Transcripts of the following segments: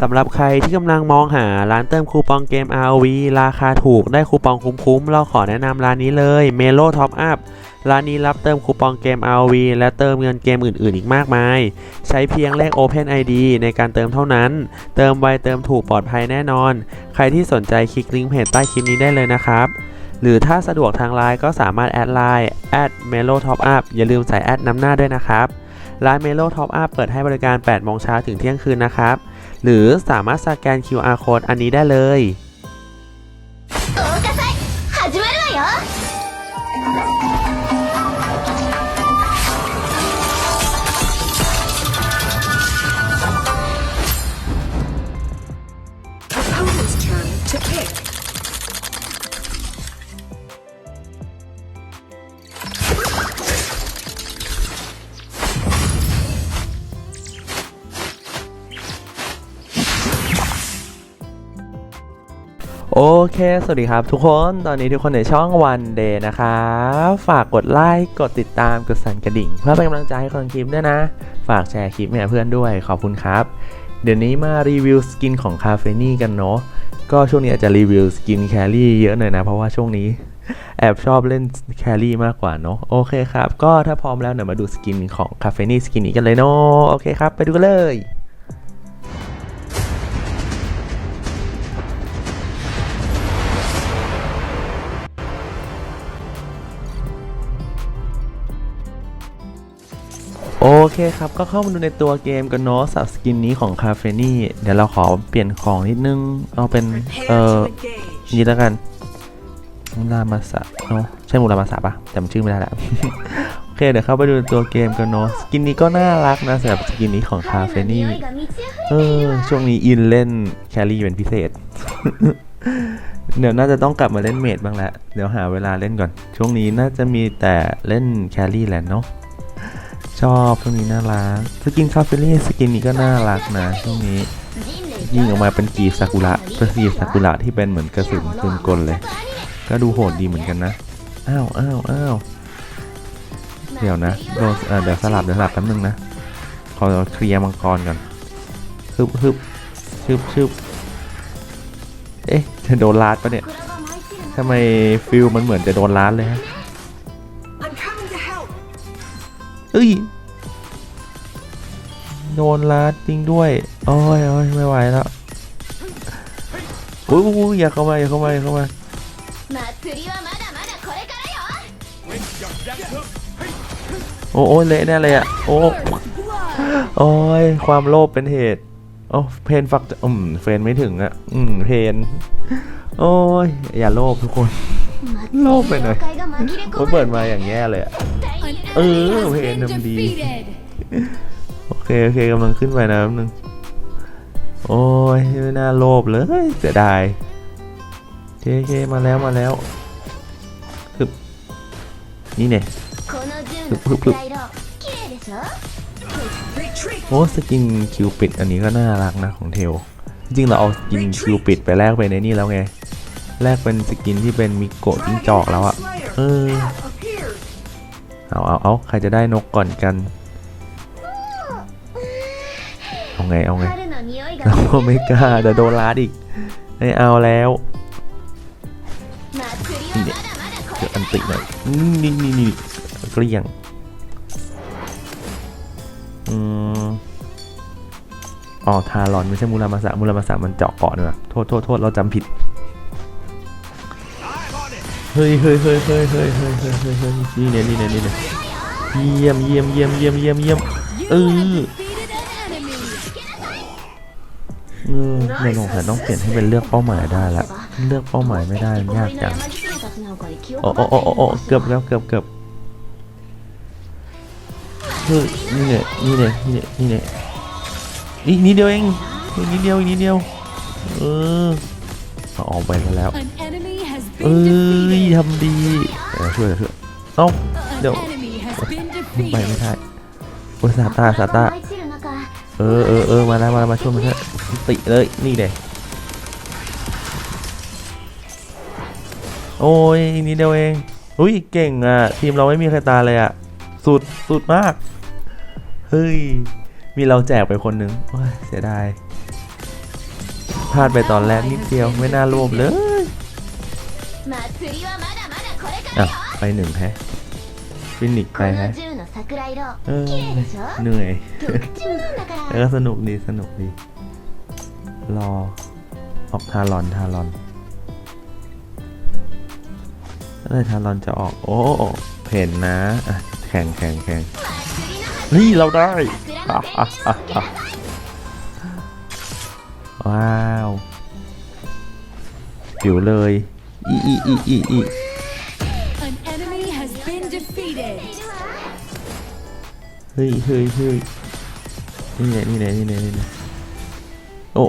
สำหรับใครที่กำลังมองหาร้านเติมคูปองเกม ROV ราคาถูกได้คูปองคุ้มๆ เราขอแนะนำร้านนี้เลย Melo Top Up ร้านนี้รับเติมคูปองเกม ROV และเติมเงินเกมอื่นๆ อีกมากมาย ใช้เพียงเลข Open ID ในการเติมเท่านั้น เติมไวเติมถูกปลอดภัยแน่นอน ใครที่สนใจคลิกลิงก์เพจใต้คลิปนี้ได้เลยนะครับ หรือถ้าสะดวกทางไลน์ก็สามารถแอดไลน์ @melo top up อย่าลืมใส่แอดนำหน้าด้วยนะครับ ร้าน Melo Top Up เปิดให้บริการ 8 โมงเช้าถึงเที่ยงคืนนะครับ หรือสามารถสแกน QR code อันนี้ได้เลย โอเค สวัสดีครับทุกคน ตอนนี้ทุกคนในช่อง One Day นะครับ ฝากกดไลค์ กดติดตาม กดสั่นกระดิ่ง เพื่อเป็นกำลังใจให้คนคลิปด้วยนะ ฝากแชร์คลิปให้เพื่อนด้วย ขอบคุณครับ เดี๋ยวนี้มารีวิวสกินของคาเฟนี่กันเนาะ ก็ช่วงนี้อาจจะรีวิวสกินแครี่เยอะหน่อยนะ เพราะว่าช่วงนี้แอบชอบเล่นแครี่มากกว่าเนาะ โอเคครับ ก็ถ้าพร้อมแล้วเดี๋ยวมาดูสกินของคาเฟนี่สกินนี้กันเลยเนาะ โอเคครับ ไปดูกันเลย โอเคครับ ก็เข้ามาดูในตัวเกมกันเนาะสับสกินนี้ของคาเฟนี่ เดี๋ยวเราขอเปลี่ยนของนิดนึง เอาเป็น เอ่อ นี่แล้วกันมูรามาสะเนาะใช่มูรามาสะปะจำชื่อไม่ได้แล้วโอเคเดี๋ยวเข้าไปดูในตัวเกมกันเนาะสกินนี้ก็น่ารักนะสำหรับสกินนี้ของคาเฟนี่เออช่วงนี้อินเล่นแครี่เป็นพิเศษ เดี๋ยวน่าจะต้องกลับมาเล่นเมดบ้างแหละเดี๋ยวหาเวลาเล่นก่อน ช่วงนี้น่าจะมีแต่เล่นแครี่แหละเนาะ ชอบช่วงนี้น่ารักสกินคาเฟนี่สกินนี้ก็น่ารักนะช่วงนี้ยิงออกมาเป็นกีบซากุระเป็นกีบซากุระที่เป็นเหมือนกระสุนปืนกลเลย ก็ดูโหดดีเหมือนกันนะ อ้าวอ้าวอ้าวเดี๋ยวนะโดนเดี๋ยวสลับเดี๋ยวสลับแป๊บนึงนะ ขอเคลียร์มังกรก่อนฮึบฮึบชึบชึบเอ๊ะจะโดนลาดปะเนี่ยทำไมฟิลมันเหมือนจะโดนลาดเลยฮะ เอ้ย โดนลาดจริงด้วย โอ้ยโอ้ยไม่ไหวแล้วอุ้ยอย่าเข้ามาอย่าเข้ามาอย่าเข้ามาโอ้ยเละแน่เลยอะโอ้โอ้ยความโลภเป็นเหตุโอ้เพนฟักอืมเฟนไม่ถึงอะอืมเพน โอ้ย อย่าโลภทุกคน โลภไปหน่อยผาเปิดมาอย่างแย่เลยอะเออเพนมดี โอเค โอเคกำลังขึ้นไปนะแป๊บนึง โอ้ยไม่น่าโลภเลยเสียดายเคเคมาแล้วมาแล้วฮึบนี่เนี่ยฮึบฮึบฮึบโอ้สกินคิวปิดอันนี้ก็น่ารักนะของเทล จริงเราเอาสกินคิวปิดไปแลกไปในนี่แล้วไง แลกเป็นสกินที่เป็นมิโกะจิ้งจอกแล้วอะเออเอาเอาเอาใครจะได้นกก่อนกัน เอาไง เอาไงเราไม่กล้าเดโดนลาดอีกไม่เอาแล้วนี่เจออันติหน่อยนี่นี่นี่เกลี้ยง อืมอ๋อทารอนไม่ใช่มูรามาสะมูรามาสะมันเจาะเกาะเนอะโทษโทษโทษเราจำผิด เฮ้ยเฮ้ยเฮ้ยเฮ้ยเฮ้ยเฮ้ยเฮ้ยเฮ้ยเฮ้ยนี่เนี่ยนี่เนี่ยนี่เนี่ยเยี่ยมเยี่ยมเยี่ยมเยี่ยมเยี่ยมเยี่ยมเออเออเนี่ยสงสัยต้องเปลี่ยนให้เป็นเลือกเป้าหมายได้ละเลือกเป้าหมายไม่ได้ยากจังโอ้โอ้โอ้โอ้เกือบแล้วเกือบเกือบเฮ้ยนี่เนี่ยนี่เนี่ยนี่เนี่ยนี่เนี่ยอีกนิดเดียวเองอีกนิดเดียวอีกนิดเดียวเออเอาออกไปแล้ว เอ้ยทำดีเออช่วยเช่วยเอ้เดี๋ยวไปไม่ได้โอ้ยซาตาซาตาเออเออเออมาแล้วมาแล้วมาช่วยมาเถอะติเลยนี่เลยโอ้ยนี่เดียวเองอุ้ยเก่งอะ ทีมเราไม่มีใครตาเลยอะ สุดสุดมาก เฮ้ย มีเราแจกไปคนนึงโอ้เสียดายพลาดไปตอนแรกนิดเดียวไม่น่ารวมเลย อะไปหนึ่งแฮะฟินิกไปแฮะเออเหนื่อยแล้สนุกดีสนุกดี รอ ออกทารอนทารอนแล้วทารอนจะออก โอ้เพ่นนะแข่งแข่งแข่งนี่เราได้ว้าว ผิวเลย อีอีอีอีอี An enemy has been defeated. เฮ้ยเฮ้ยเฮ้ยนี่ไงนี่ไงนี่ไงนี่ไงโอ้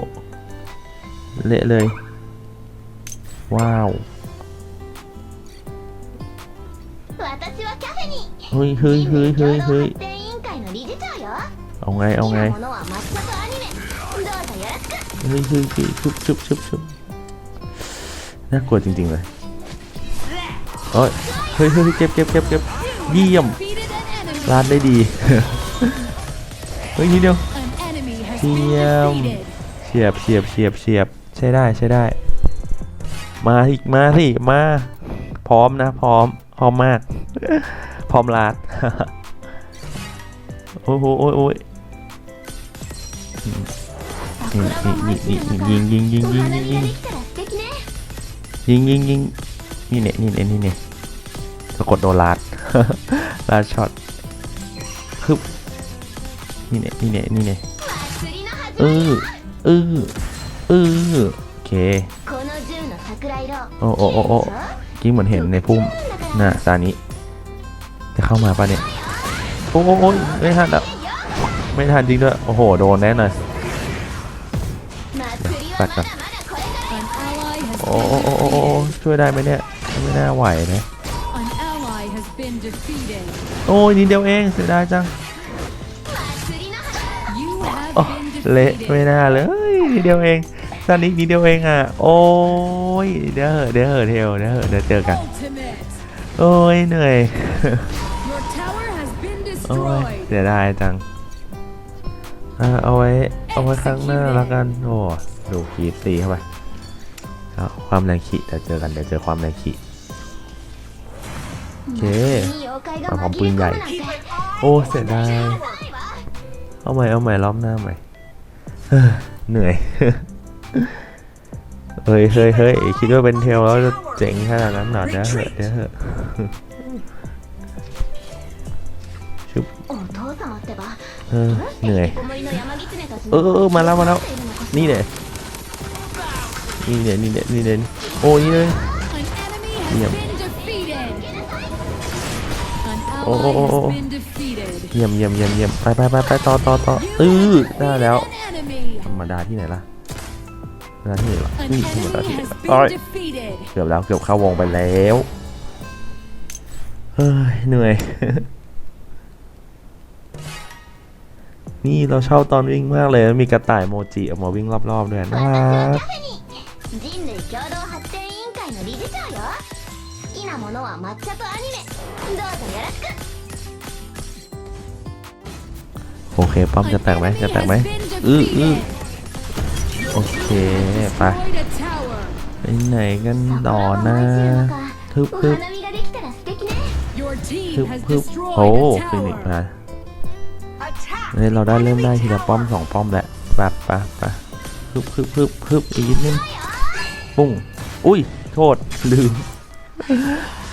เน่ากลัวจริง ๆ เลยเฮ้ยเฮ้ยเก็บเก็บเก็บเก็บเยี่ยมลาดได้ดี เฮ้ยนิดเดียวเทียมเฉียบเฉียบเฉียบเฉียบใช่ได้ใช่ได้ มาอีกมาสิมา พร้อมนะ พร้อมพร้อมมาก พร้อมลาดโอ้โหโอ้ยโอ้ยนี่นี่นี่ยิงยิงยิงยิงยิง ยิงยิงยิงนี่เนี่ยนี่เนี่ยนี่เนี่ยปรากดโดนลาดลาดช็อตฮึบนี่เนี่ยนี่เนี่ยนี่เนี่ยเออเออเออโอเคโอ้โอ้โอ้โอ้กิ้งเหมือนเห็นในพุ่มน่ะซานิจะเข้ามาปะเนี่ยโอ้โอ้ไม่ทันอะไม่ทันจริงด้วยโอ้โหโดนแน่นอนปัดก่อน โอ้โอโอช่วยได้ไหมเนี่ย ไม่น่าไหวนะโอ้ยนิดเดียวเองเสียดายจังเละไม่น่าเลยนิดเดียวเองสั้นี้นิดเดียวเองอะ โอ้ยเดี๋ยวเดี๋ยวเทลเดี๋ยวเดี๋ยวเจอกัน โอ้ยเหนื่อยโอ้ยเสียดายจังเอาไว้เอาไว้ครั้งหน้าละกัน โอ้ดูผีตีเข้าไป ความแรงขีดเดี๋ยวเจอกันเดี๋ยวเจอความแรงขีดโอเคเอาของปืนใหญ่ โอ้ เสียดายเอาใหม่เอาใหม่ล้อมหน้าใหม่เหนื่อยเฮ้ยเฮ้ยเฮ้ยคิดว่าเป็นเทลแล้วจะเจ๋งขนาดนั้นหนอเด้ะเหอะเฮ้อเหอะชุบเหนื่อย เออมาแล้วมาแล้ว นี่เลย นี่เนี่ยนี่เนี่ยนี่เนี่ยโอ้ยเลยเยี่ยมโอ้โอ้โอ้เยี่ยมเยี่ยมเยี่ยมเยี่ยมไปไปไปไปต่อต่อต่อเออได้แล้วธรรมดาที่ไหนล่ะธรรมดาที่ไหนล่ะนี่ธรรมดาที่ไหนล่ะโอ้ยเกือบแล้วเกือบเข้าวงไปแล้วเฮ้ยเหนื่อย นี่เราชอบตอนวิ่งมากเลย มีกระต่ายโมจิออกมาวิ่งรอบๆด้วยน่ารัก 人類共同発展委員会の理事長よ好きなものは抹茶とアニメどうぞよろしく โอเคป้อม An จะแตกไหม enemy จะแตกไหม has been อื้ออื้อ defeated. โอเค ไป Destroyed a tower. ไปไหนกันต่อ 桜が นะ 舞い散る中 ทึบ お ทึบ 花見ができたら素敵ね Your ทึบ team has ทึบ destroyed โอ้ a ฟินิก tower. มา Attack! เนี่ยเราได้เริ่มได้ทีละป้อมสองป้อมแหละแบบปะปะพึบพึบพึบพึบอีกนิดนึง ปุ้ง อุ้ย โทษ ลืม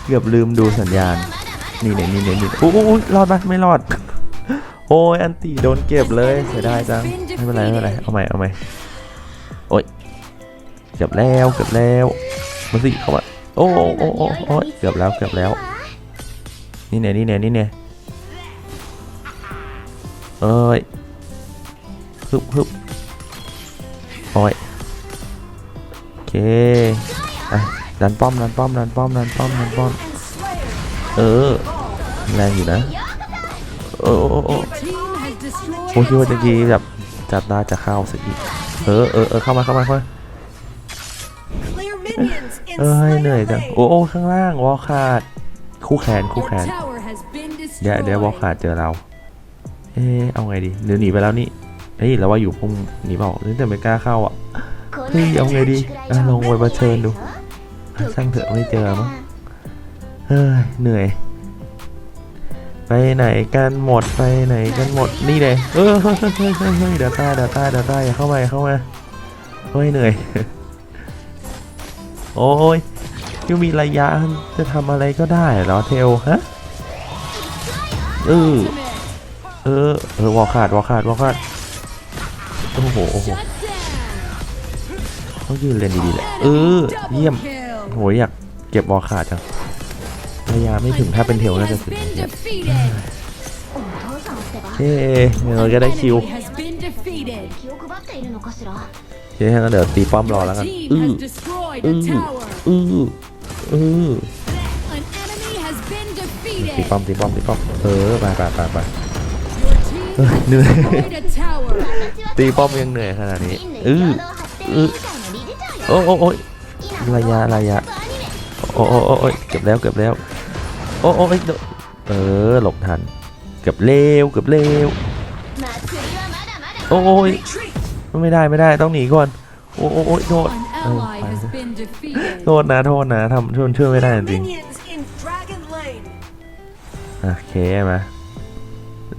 เกือบลืมดูสัญญาณ นี่เนี่ยนี่เนี่ยนี่อุ้ยรอดปะไม่รอด โอ้ย อันตีโดนเก็บเลย เสียดายจัง ไม่เป็นไรไม่เป็นไร เอาใหม่เอาใหม่โอ้ย เกือบแล้ว เกือบแล้ว มาสิเข้ามาโอ้โอ้โอ้โอ้โอ้ยเกือบแล้วเกือบแล้ว นี่เนี่ยนี่เนี่ยนี่เนี่ยเอ้ยฮึบฮึบโอ้ย เคอะดันป้อมดันป้อมดันป้อมดันป้อมดันป้อม เออ แรงอยู่นะ โอ้โอ้โอ้โอ้ Team has destroyed โอ้คิดว่าจะยีแบบจัดได้จะเข้าสักอีก เออเออเออเข้ามาเข้ามาเข้ามาเอ้ยเหนื่อยจัง โอ้โอ้ข้างล่างวอลขาด คู่แขนคู่แขนเดี๋ยวเดี๋ยววอลขาดเจอเรา เอ๊ะเอาไงดีเดี๋ยวหนีไปแล้วนี่เฮ้ยเราว่าอยู่พุ่งหนีเปล่าแต่ไม่กล้าเข้าอะ เฮ้ยเอาไงดีอะลองไปเผชิญดูอะช่างเถอะไม่เจอมั้งเฮ้ยเหนื่อย ไปไหนกันหมดไปไหนกันหมดนี่เลยเออเฮ้ยเฮ้ยเฮ้ยเฮ้ยเฮ้ยเดี๋ยวตายเดี๋ยวตายเดี๋ยวตายอย่าเข้ามาอย่าเข้ามาเฮ้ยเหนื่อย โอ้ยยังมีระยะจะทำอะไรก็ได้เหรอเทลฮะเออ Ultimate. เออเออวอลขาดวอลขาดวอลขาดโอ้โห ต้องยืนเลนดีๆแหละ เออ เยี่ยม โหอยากเก็บวอขาดจังระยะไม่ถึงถ้าเป็นเทลน่าจะถึงเฮ้เราจะได้คิวเฮ้ยงั้นเดี๋ยวตีป้อมรอแล้วกัน อื้อ อื้อ อื้ออ้อตีป้อมตีป้อมตีป้อม เออ ไปไปไปไปเหนื่อย ตีป้อมยังเหนื่อยขนาดนี้ อืออื้อ โอ้โอ้ยระยะระยะโอ้โอ้โอ้ยเกือบแล้วเกือบแล้วโอ้โอ้ยเออหลบทันเกือบเร็วเกือบเร็วโอ้ยไม่ได้ไม่ได้ต้องหนีก่อนโอ้โอ้ยโทษโทษนะโทษนะทำช่วยช่วยไม่ได้จริงโอเคมา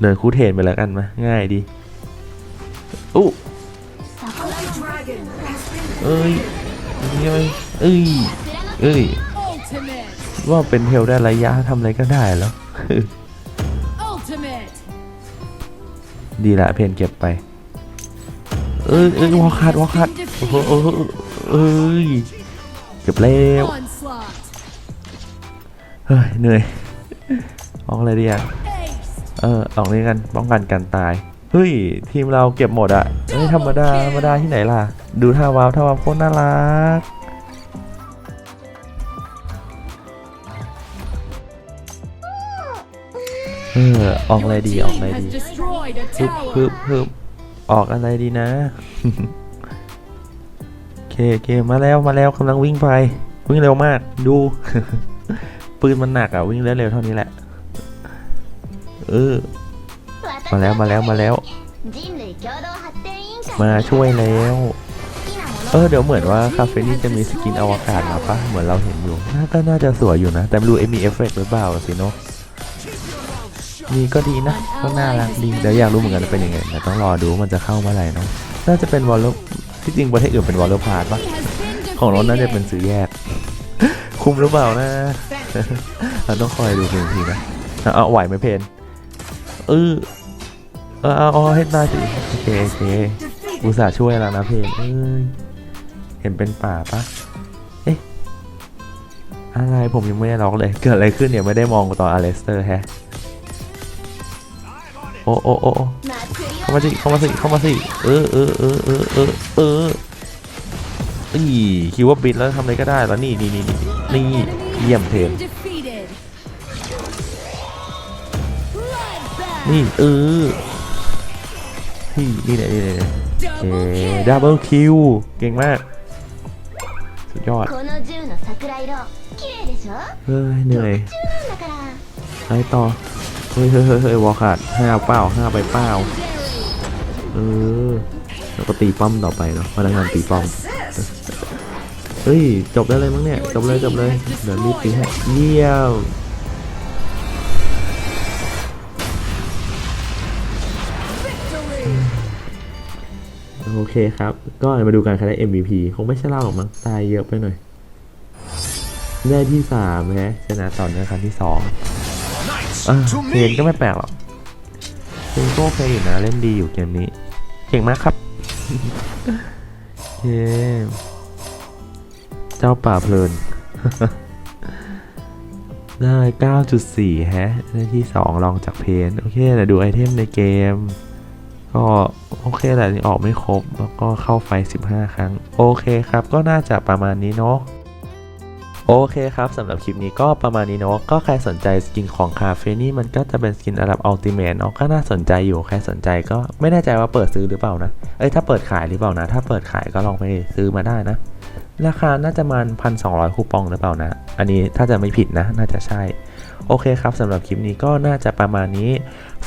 เดินคูเทนไปแล้วกันมาง่ายดีอู้เอ้ย เอ้ยเอ้ยเอ้ยว่าเป็นเทลได้ระยะทำอะไรก็ได้แล้วดีละเพนเก็บไป เอ้ยเอ้ยวอลคัดวอลคัดโอ้โหเอ้ยเก็บแล้วเฮ้ยเหนื่อยออกอะไรดีอะเออออกนี้กันป้องกันการตาย เฮ้ย ทีมเราเก็บหมดอะไม่ธรรมดาธรรมดาที่ไหนล่ะ ดูท่าวาวท่าวาวโคตรน่ารักเออออกอะไรดีออกอะไรดีฮึบฮึบฮึบออกอะไรดีนะโอเคโอเคมาแล้วมาแล้วกำลังวิ่งไป วิ่งเร็วมากดู ปืนมันหนักอะวิ่งได้เร็วเท่านี้แหละ เออ มาแล้วมาแล้วมาแล้ว มาช่วยแล้ว เออเดี๋ยวเหมือนว่าคาเฟนี่จะมีสกินอวกาศมาปะเหมือนเราเห็นอยู่น่าก็น่าจะสวยอยู่นะ แต่รู้เอมีเอฟเฟกหรือเปล่าสิเนาะมีก็ดีนะก็น่ารักดีเดี๋ยวอยากรู้เหมือนกันเป็นยังไงแต่ต้องรอดูมันจะเข้าเมื่อไหร่นะน่าจะเป็นวอลล์ที่จริงประเทศอื่นเป็นวอลล์พาร์ตปะของเราน่าจะเป็นซื้อแยก คุ้มหรือเปล่านะเราต้องคอยดูเพลงทีนะเอาไหวไหมเพนเออ เอออ๋อให้ตายสิโอเคโอเคอุตส่าห์ช่วยแล้วนะเพจเอ้ยเห็นเป็นป่าปะเอ๊ะอะไรผมยังไม่ได้ล็อกเลย เกิดอะไรขึ้นเนี่ยไม่ได้มองต่ออาเลสเตอร์แฮะโอ้โอ้โอ้เข้ามาสิเข้ามาสิเข้ามาสิเออเออเออเออเออเอออีคิดว่าบินแล้วทำอะไรก็ได้แล้วนี่นี่นี่นี่เยี่ยมเพนนี่เออ ที่นี่เลยนี่เลยดับเบิลคิวเก่งมาก สุดยอดเฮ้ยเหนื่อยไปต่อเฮ้ยเฮ้ยเฮ้ยวอลขาดห้าเป้าห้าไปเป้าเออแล้วก็ตีป้อมต่อไปเนาะพนักงานตีป้อมเฮ้ยจบได้เลยมั้งเนี่ยจบเลยจบเลยเดี๋ยวรีบตีให้เยี่ยม โอเคครับ ก็มาดูกันใครได้ MVP คงไม่ใช่เราหรอกมั้งตายเยอะไปหน่อย ได้ที่สามฮะชนะต่อเนื่องครั้งที่สองอะเพนก็ไม่แปลกหรอกเพนก็โอเคอยู่นะเล่นดีอยู่เกมนี้ เก่งมากครับเย้เจ้าป่าเพลิน ได้ 9.4แฮะ ได้ที่2ลองจากเพน โอเคเดี๋ยวดูไอเทมในเกม ก็โอเคแหละที่ออกไม่ครบ แล้วก็เข้าไฟ 15 ครั้ง โอเคครับ ก็น่าจะประมาณนี้เนาะโอเคครับสำหรับคลิปนี้ก็ประมาณนี้เนาะก็ใครสนใจสกินของคาเฟ่นี่มันก็จะเป็นสกินระดับอัลติเมทเนาะก็น่าสนใจอยู่ใครสนใจก็ไม่แน่ใจว่าเปิดซื้อหรือเปล่านะเอ้ยถ้าเปิดขายหรือเปล่านะ ถ้าเปิดขายก็ลองไปซื้อมาได้นะ ราคาน่าจะมันพันสองคูปองหรือเปล่านะ อันนี้ถ้าจะไม่ผิดนะ น่าจะใช่ โอเคครับสำหรับคลิปนี้ก็น่าจะประมาณนี้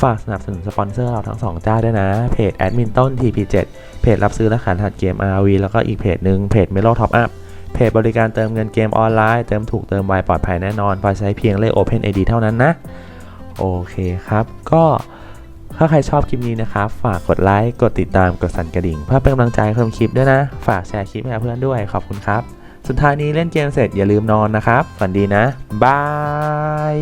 ฝากสนับสนุนสปอนเซอร์เราทั้งสองเจ้าด้วยนะ เพจแอดมินต้น TP7 เพจรับซื้อและขายรหัสเกม RV แล้วก็อีกเพจหนึ่งเพจ Melo Top Up เพจบริการเติมเงินเกมออนไลน์ เติมถูกเติมไวปลอดภัยแน่นอนพอใช้เพียงเลข OpenID เท่านั้นนะ โอเคครับ ก็ถ้าใครชอบคลิปนี้นะครับ ฝากกดไลค์ กดติดตาม กดสั่นกระดิ่ง เพื่อเป็นกำลังใจให้เพิ่มคลิปด้วยนะ ฝากแชร์คลิปให้เพื่อนด้วย ขอบคุณครับ สุดท้ายนี้เล่นเกมเสร็จอย่าลืมนอนนะครับ ฝันดีนะ บาย